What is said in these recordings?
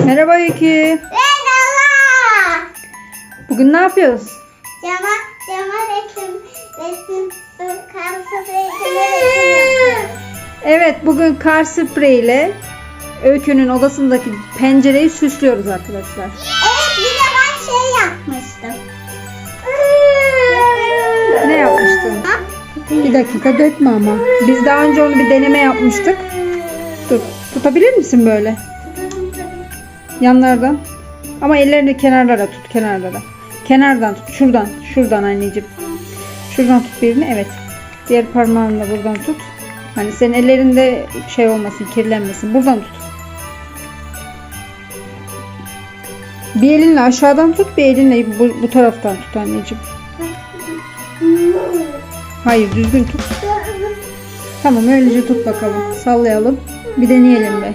Merhaba Öykü. Merhaba. Bugün ne yapıyoruz? Cama, cama resim, resim, kamsa resim, resim yapıyoruz. Evet bugün kar sprey ile Öykü'nün odasındaki pencereyi süslüyoruz arkadaşlar. Evet bir de ben şey yapmıştım. Ne yapmıştın? Bir dakika dökme ama. Biz daha önce onu bir deneme yapmıştık. Dur. Tutabilir misin böyle? Yanlardan. Ama ellerini kenarlara tut. Kenarlara. Kenardan tut. Şuradan. Şuradan anneciğim. Şuradan tut birini. Evet. Diğer parmağınla buradan tut. Hani senin ellerinde şey olmasın, kirlenmesin. Buradan tut. Bir elinle aşağıdan tut, bir elinle bu, bu taraftan tut anneciğim. Hayır, düzgün tut. Tamam, öylece tut bakalım. Sallayalım. Bir deneyelim be.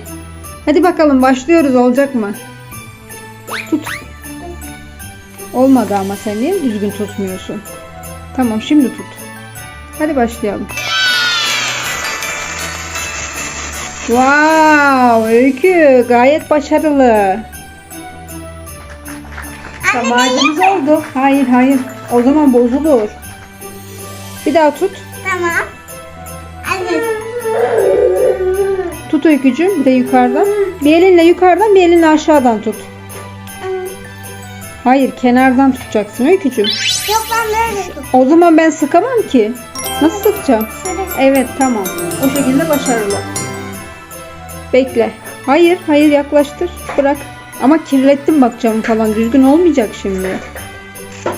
Hadi bakalım başlıyoruz. Olacak mı? Tut. Olmadı ama sen niye düzgün tutmuyorsun? Tamam, şimdi tut. Hadi başlayalım. Wow, Öykü gayet başarılı. Samacımız oldu. Hayır hayır. O zaman bozulur. Bir daha tut. Tamam. Tut Öykücüğüm. Bir de yukarıdan. Bir elinle yukarıdan bir elinle aşağıdan tut. Hayır kenardan tutacaksın Öykücüğüm. Yok ben böyle tut. O zaman ben sıkamam ki. Nasıl sıkacağım? Şöyle. Evet tamam. O şekilde başarılı. Bekle. Hayır hayır yaklaştır. Bırak. Ama kirlettim bak camı falan. Düzgün olmayacak şimdi.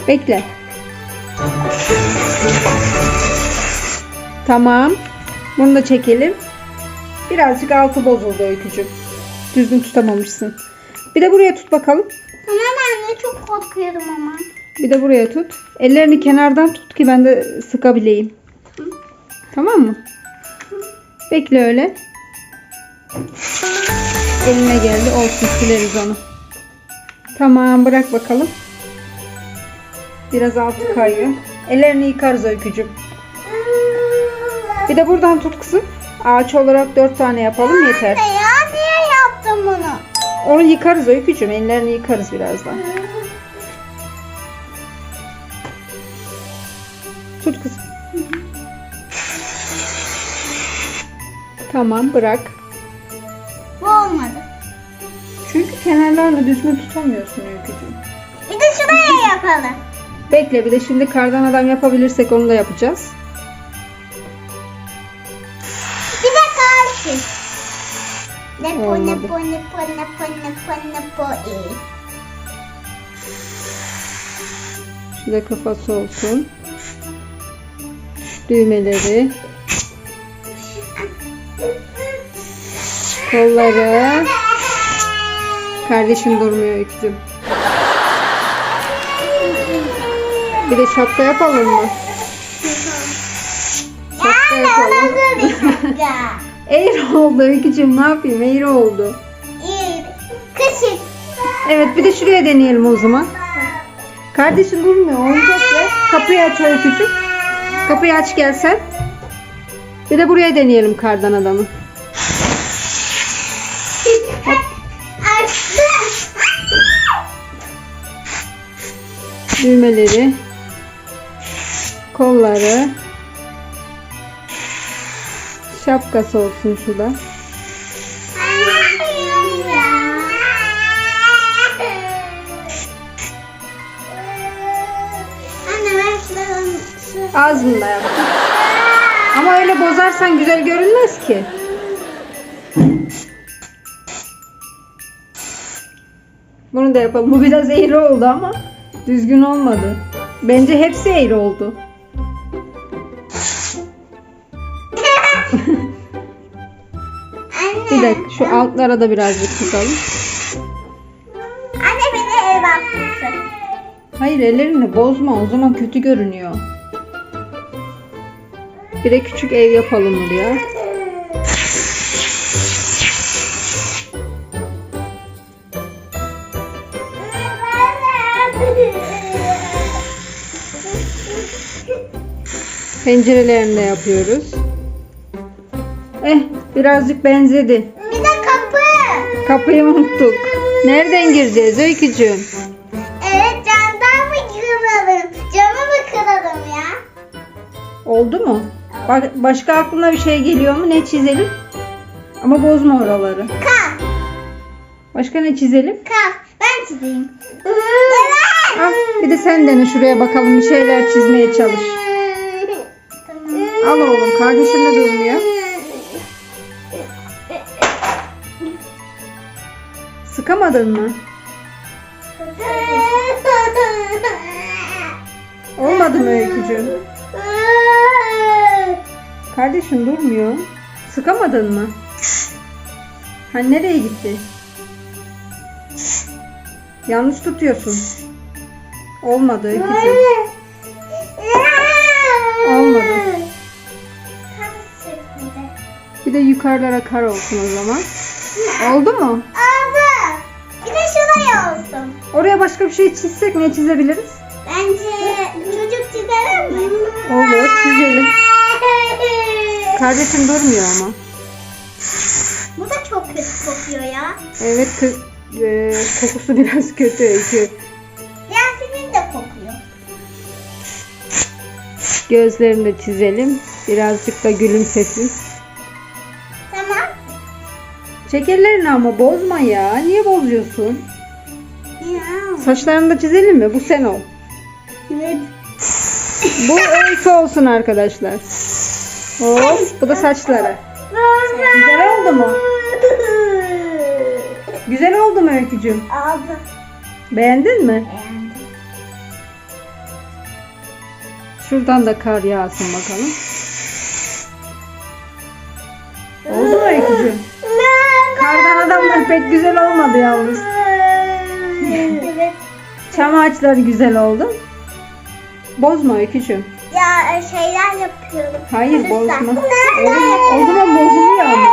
Bekle. Tamam. Bunu da çekelim. Birazcık altı bozuldu öykücüğüm. Düzgün tutamamışsın. Bir de buraya tut bakalım. Tamam anne çok korkuyorum ama. Bir de buraya tut. Ellerini kenardan tut ki ben de sıkabileyim. Tamam mı? Bekle öyle. Eline geldi. Olsun sileriz onu. Tamam bırak bakalım. Biraz altı kayıyor. Ellerini yıkarız öykücüm. Bir de buradan tut kızım. Ağaç olarak dört tane yapalım yeter. Anne ya niye yaptın bunu? Onu yıkarız öykücüm. Ellerini yıkarız birazdan. Tut kızım. Tamam bırak. Bu olmadı. Çünkü kenarlarını düzgün tutamıyorsun öykücüğüm. Bir de şuraya yapalım. Bekle bir de şimdi kardan adam yapabilirsek onu da yapacağız. Ne po ne Olmadı. po ne po ne po ne po ne po e. Şurada kafası olsun. Düğmeleri. Kolları. Kardeşim durmuyor öykücüğüm. Bir de şapka yapalım mı? Şapka yapalım. Eğri oldu öykücüğüm ne yapayım eğri oldu. İyi. Kışık. Evet bir de şuraya deneyelim o zaman. Kardeşin durmuyor olacak ya. Kapıyı aç öykücüğüm. Kapıyı aç gelsen. Bir de buraya deneyelim kardan adamı. Düğmeleri. Kolları. Şapkası olsun şu da yaptım. Ama öyle bozarsan güzel görünmez ki. Bunu da yapalım. Bu biraz eğri oldu ama düzgün olmadı. Bence hepsi eğri oldu. Bir dakika şu altlara da birazcık tutalım. Anne beni ev bakması. Hayır ellerini bozma o zaman kötü görünüyor. Bir de küçük ev yapalım buraya. Pencerelerini de yapıyoruz. Eh birazcık benzedi. Bir de kapı. Kapıyı unuttuk. Nereden gireceğiz Öykücüğüm? Evet camdan mı kıralım? Camı mı kıralım ya? Oldu mu? Bak, başka aklına bir şey geliyor mu? Ne çizelim? Ama bozma oraları. Kalk. Başka ne çizelim? Kalk. Ben çizeyim. Al bir de sen dene şuraya bakalım bir şeyler çizmeye çalış. Tamam. Al oğlum kardeşin de durmuyor. Sıkamadın mı? Olmadı mı Öykücüğüm? Kardeşin durmuyor. Sıkamadın mı? Ha nereye gitti? Yanlış tutuyorsun. Olmadı Öykücüğüm. Olmadı. Bir de yukarılara kar olsun o zaman. Oldu mu? Olsun. Oraya başka bir şey çizsek ne çizebiliriz? Bence çocuk çizelim mi? Olur çizelim. Kardeşim durmuyor ama. Bu da çok kötü kokuyor ya. Evet kız e, kokusu biraz kötü öykü. Yasemin de kokuyor. Gözlerini de çizelim. Birazcık da gülümsesin. Tamam. Çek ellerini ama bozma ya. Niye bozuyorsun? Saçlarını da çizelim mi? Bu sen ol. Evet. Bu öykü olsun arkadaşlar. Hop, bu da saçları. Güzel oldu mu? Güzel oldu mu öykücüğüm? Aldı. Beğendin mi? Beğendim. Şuradan da kar yağsın bakalım. Oldu mu öykücüğüm? Kardan adamlar pek güzel olmadı yalnız. Çam ağaçları güzel oldu. Bozma öykücüğüm. Ya e, şeyler yapıyorum. Hayır bozma. Süsler O, o zaman bozuluyor ama.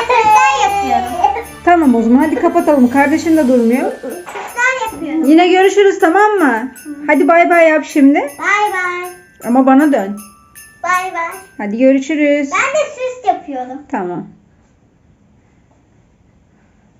Süsler yapıyorum. Tamam o zaman hadi kapatalım. Kardeşin de durmuyor. Süsler yapıyorum. Yine görüşürüz tamam mı? Hadi bay bay yap şimdi. Bay bay. Ama bana dön. Bay bay. Hadi görüşürüz. Ben de süs yapıyorum. Tamam.